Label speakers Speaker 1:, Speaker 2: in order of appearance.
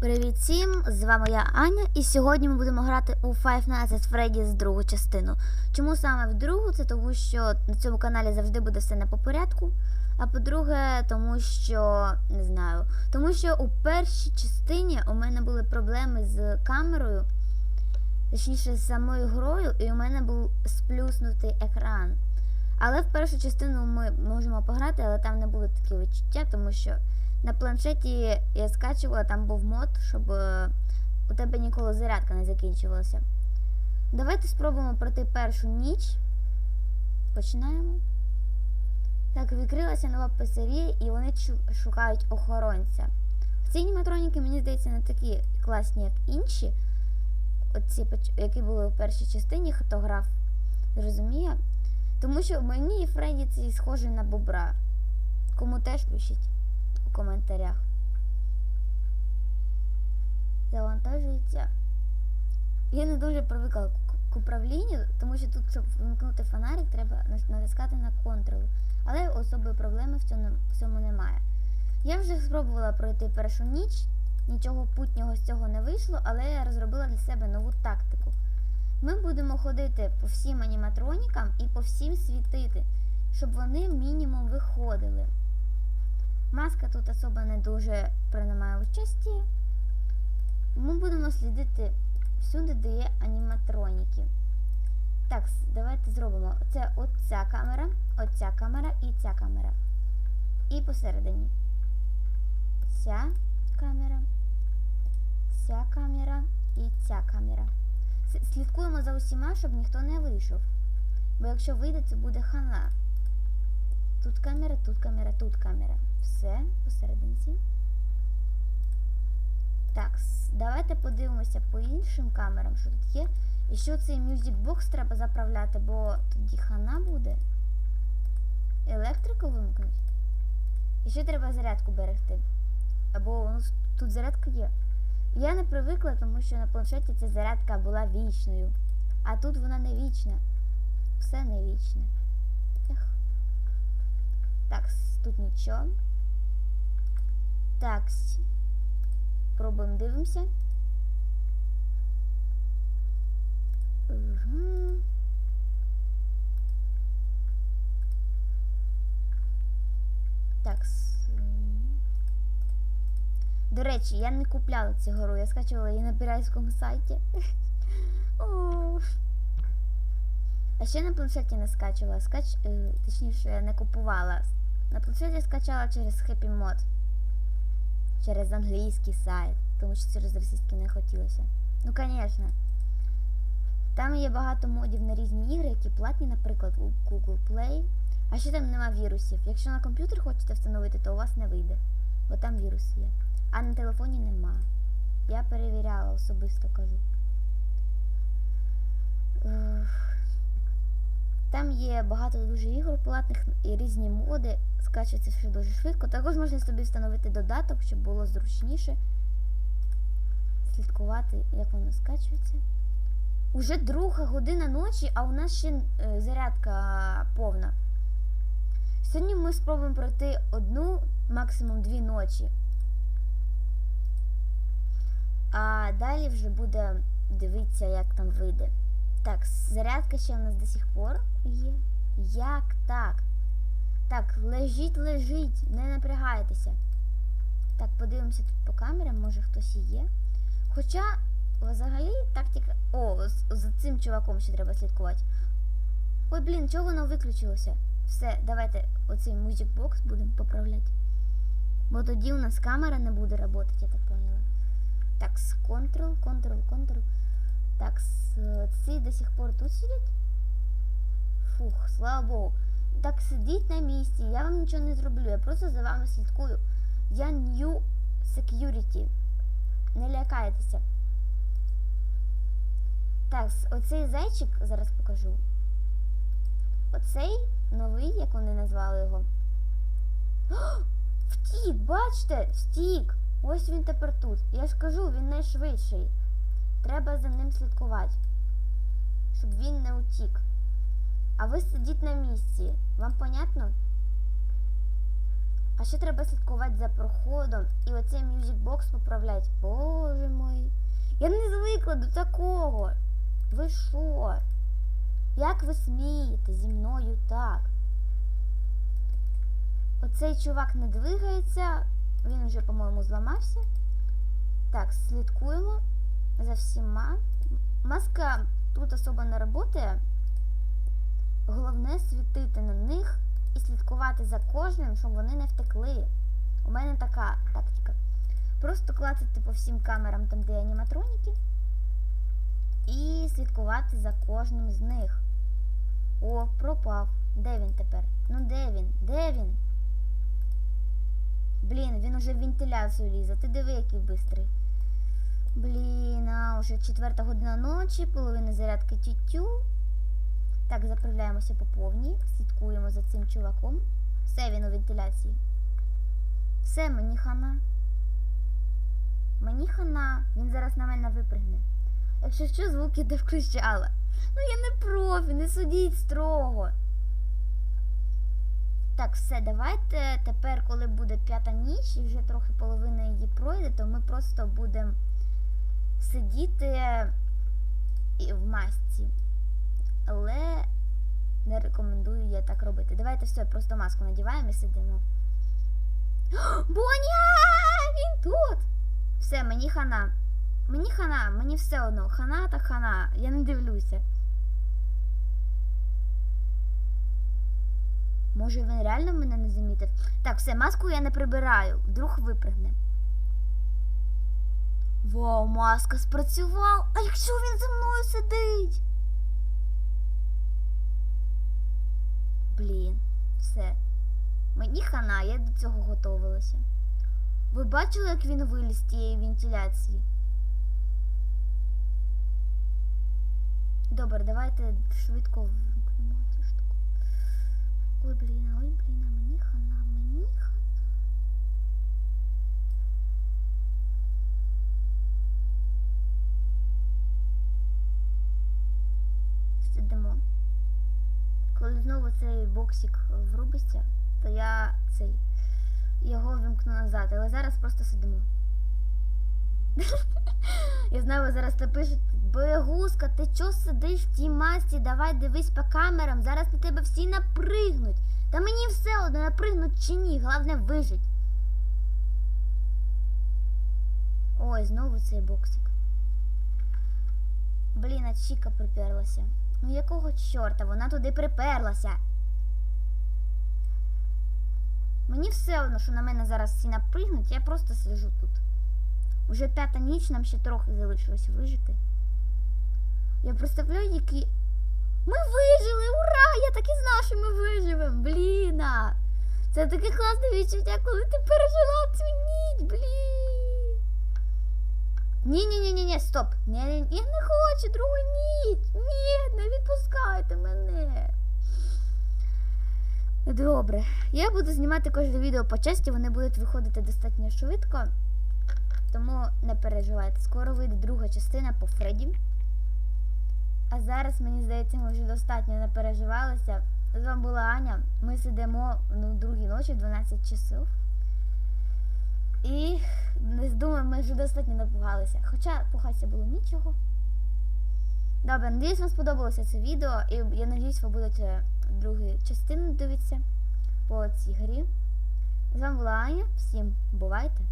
Speaker 1: Привіт всім! З вами я Аня, і сьогодні ми будемо грати у Five Nights at Freddy's другу частину. Чому саме в другу? Це тому, що на цьому каналі завжди буде все не по порядку. А по-друге, тому що не знаю. Тому що у першій частині у мене були проблеми з камерою, точніше з самою грою, і у мене був сплюснутий екран. Але в першу частину ми можемо пограти, але там не були такі відчуття, тому що на планшеті я скачувала, там був мод, щоб е, у тебе ніколи зарядка не закінчувалася. Давайте спробуємо пройти першу ніч. Починаємо. Так, відкрилася нова писарія, і вони шукають охоронця. Ці аніматроніки, мені здається, не такі класні, як інші. Оці, які були у першій частині, хто грав. Тому що мені Фредді цей схожий на бобра. Кому теж пишіть у коментарях. Завантажується. Я не дуже привикла к, управлінню, тому що тут, щоб вимкнути фонарик, треба натискати на контрол. Але особої проблеми в цьому немає. Я вже спробувала пройти першу ніч, нічого путнього з цього не вийшло, але я розробила для себе нову тактику. Ми будемо ходити по всім аніматронікам і по всім світити, щоб вони мінімум виходили. Маска тут особо не дуже приймає участі. Ми будемо слідити всюди, де є аніматроніки. Так, давайте зробимо. Це оця камера, оця камера і ця камера. І посередині. Ця камера, ця камера і ця камера. Слідкуємо за усіма, щоб ніхто не вийшов. Бо якщо вийде, це буде хана. Тут камера, тут камера, тут камера. Все посерединці. Так, давайте подивимося по іншим камерам, що тут є. І що цей Music Box треба заправляти, бо тоді хана буде. Електрику вимкнуть. І ще треба зарядку берегти. Або ну, тут зарядка є. Я не привикла, тому що на планшеті ця зарядка була вічною. А тут вона не вічна. Все не вічне. Так, тут нічого. Так. Пробуємо дивимося. Угу. Так. До речі, я не купляла цю гру, я скачувала її на піратському сайті. А ще на планшеті не скачувала. Скач... е, Точніше, не купувала. На планшеті скачала через Happy Mod. Через англійський сайт. Тому що через російський не хотілося. Ну, звісно. Там є багато модів на різні ігри, які платні, наприклад, у Google Play. А ще там нема вірусів. Якщо на комп'ютер хочете встановити, то у вас не вийде. Бо там вірус є. А на телефоні нема. Я перевіряла, особисто кажу. Ех. Там є багато дуже ігор платних і різні моди. Скачується все дуже швидко. Також можна собі встановити додаток, щоб було зручніше слідкувати, як воно скачується. Уже друга година ночі, а у нас ще е, зарядка повна. Сьогодні ми спробуємо пройти одну, максимум дві ночі. А далі вже буде дивитися, як там вийде. Так, зарядка ще у нас до сих пор є. Як так? Так, лежіть, лежіть, не напрягайтеся. Так, подивимося тут по камерам, може хтось і є. Хоча, взагалі, тактика. О, за цим чуваком ще треба слідкувати. Ой, блін, чого воно виключилося? Все, давайте оцей Box будемо поправляти. Бо тоді у нас камера не буде працювати, я так поняла. Так, Ctrl, Ctrl, Ctrl. Так, ці до сих пор тут сидять? Фух, слава Богу. Так сидіть на місці, я вам нічого не зроблю, я просто за вами слідкую. Я New Security. Не лякайтеся. Так, оцей зайчик зараз покажу. Оцей новий, як вони назвали його. О, втік, бачите? Втік. Ось він тепер тут. Я ж кажу, він найшвидший. Треба за ним слідкувати, щоб він не утік. А ви сидіть на місці. Вам понятно? А ще треба слідкувати за проходом. І оцей мюзикбокс поправлять. Боже мой. Я не звикла до такого. Ви що? Як ви смієте зі мною так? Оцей чувак не двигається. Він вже, по-моєму, зламався. Так, слідкуємо за всіма. Маска тут особо не працює. Головне світити на них і слідкувати за кожним, щоб вони не втекли. У мене така тактика. Просто клацати по всім камерам, там, де аніматроніки, і слідкувати за кожним з них. О, пропав. Де він тепер? Ну де він? Де він? Блін, він уже в вентиляцію лізе. Ти диви, який бистрий. Блін, а уже четверта година ночі, половина зарядки тютю. Так, заправляємося по повній, слідкуємо за цим чуваком. Все він у вентиляції. Все, мені хана. Мені хана, він зараз на мене випригне. Якщо що, звуки не включала. Ну я не профі, не судіть строго. Так, все, давайте тепер, коли буде п'ята ніч і вже трохи половина її пройде, то ми просто будемо сидіти в масці. Але не рекомендую я так робити. Давайте все, просто маску надіваємо і сидимо. Боня! Він тут! Все, мені хана. Мені хана, мені все одно. Хана та хана. Я не дивлюся. Може він реально мене не замітив? Так, все, маску я не прибираю. Вдруг випригне. Вау, маска спрацював! А якщо він за мною сидить? Блін, все. Мені хана, я до цього готувалася. Ви бачили, як він виліз з тієї вентиляції? Добре, давайте швидко вимкнемо цю штуку. Ой, блін, ой, блін, мені хана, мені хана. Сидимо. Коли знову цей боксик врубиться, то я цей його вимкну назад, але зараз просто сидимо. Я знаю, ви зараз напишете, боягузка, ти чого сидиш в тій масці? Давай дивись по камерам, зараз на тебе всі напригнуть. Та мені все одно напригнуть чи ні, головне вижить. Ой, знову цей боксик. Блін, а Чіка приперлася. Ну якого чорта вона туди приперлася? Мені все одно, що на мене зараз всі напригнуть, я просто сиджу тут. Уже п'ята ніч, нам ще трохи залишилось вижити. Я представляю, які. Ми вижили! Ура! Я так і знала, що ми виживемо! Бліна! Це таке класне відчуття, коли ти пережила цю ніч, блін! Ні-ні-ні, ні, стоп! Ні, ні, я не хочу другу ніч! Ні, не відпускайте мене! Добре, я буду знімати кожне відео по часті, вони будуть виходити достатньо швидко. Тому не переживайте. Скоро вийде друга частина по Фредді. А зараз, мені здається, ми вже достатньо не переживалися. З вами була Аня. Ми сидимо ну, в другій ночі, 12 часов. І не думаю, ми вже достатньо напугалися. Хоча пухатися було нічого. Добре, надіюсь, вам сподобалося це відео. І я надіюсь, ви будете другу частину дивитися по цій грі. З вами була Аня. Всім бувайте!